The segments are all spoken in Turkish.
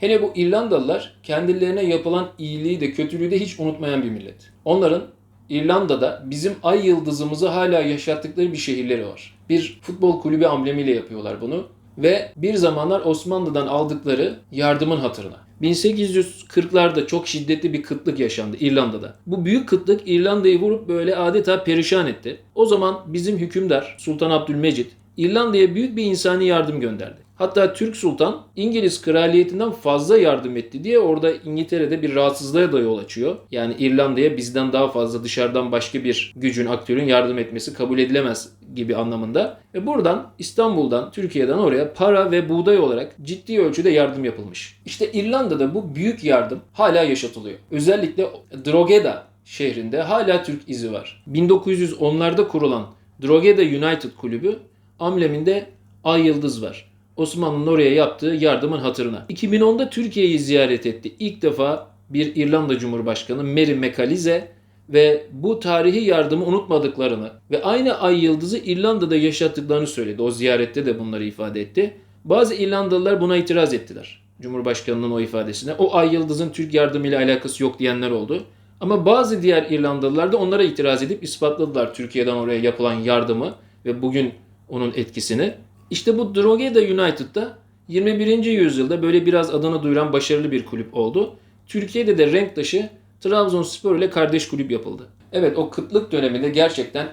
Hele bu İrlandalılar kendilerine yapılan iyiliği de kötülüğü de hiç unutmayan bir millet. Onların İrlanda'da bizim ay yıldızımızı hala yaşattıkları bir şehirleri var. Bir futbol kulübü amblemiyle yapıyorlar bunu ve bir zamanlar Osmanlı'dan aldıkları yardımın hatırına. 1840'larda çok şiddetli bir kıtlık yaşandı İrlanda'da. Bu büyük kıtlık İrlanda'yı vurup böyle adeta perişan etti. O zaman bizim hükümdar Sultan Abdülmecit İrlanda'ya büyük bir insani yardım gönderdi. Hatta Türk Sultan İngiliz kraliyetinden fazla yardım etti diye orada İngiltere'de bir rahatsızlığa da yol açıyor. Yani İrlanda'ya bizden daha fazla dışarıdan başka bir gücün, aktörün yardım etmesi kabul edilemez gibi anlamında. Ve buradan İstanbul'dan, Türkiye'den oraya para ve buğday olarak ciddi ölçüde yardım yapılmış. İşte İrlanda'da bu büyük yardım hala yaşatılıyor. Özellikle Drogheda şehrinde hala Türk izi var. 1910'larda kurulan Drogheda United kulübü ambleminde ay yıldız var. Osmanlı'nın oraya yaptığı yardımın hatırına. 2010'da Türkiye'yi ziyaret etti. İlk defa bir İrlanda Cumhurbaşkanı Mary McAlize ve bu tarihi yardımı unutmadıklarını ve aynı ay yıldızı İrlanda'da yaşattıklarını söyledi. O ziyarette de bunları ifade etti. Bazı İrlandalılar buna itiraz ettiler. Cumhurbaşkanının o ifadesine. O ay yıldızın Türk yardımıyla alakası yok diyenler oldu. Ama bazı diğer İrlandalılar da onlara itiraz edip ispatladılar Türkiye'den oraya yapılan yardımı ve bugün onun etkisini. İşte bu Drogheda United'da 21. yüzyılda böyle biraz adını duyuran başarılı bir kulüp oldu. Türkiye'de de renk taşı Trabzonspor ile kardeş kulüp yapıldı. Evet o kıtlık döneminde gerçekten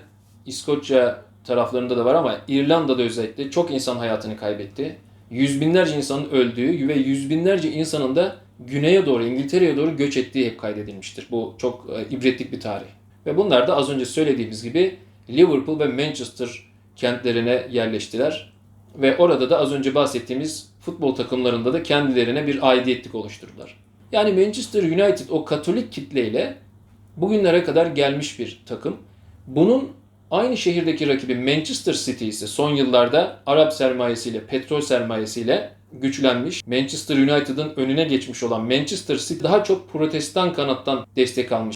İskoçya taraflarında da var ama İrlanda'da özellikle çok insan hayatını kaybetti. Yüz binlerce insanın öldüğü ve yüz binlerce insanın da güneye doğru, İngiltere'ye doğru göç ettiği hep kaydedilmiştir. Bu çok e, ibretlik bir tarih. Ve bunlar da az önce söylediğimiz gibi Liverpool ve Manchester kentlerine yerleştiler. Ve orada da az önce bahsettiğimiz futbol takımlarında da kendilerine bir aidiyetlik oluşturdular. Yani Manchester United o Katolik kitleyle bugünlere kadar gelmiş bir takım. Bunun aynı şehirdeki rakibi Manchester City ise son yıllarda Arap sermayesiyle, petrol sermayesiyle güçlenmiş. Manchester United'ın önüne geçmiş olan Manchester City daha çok protestan kanattan destek almış.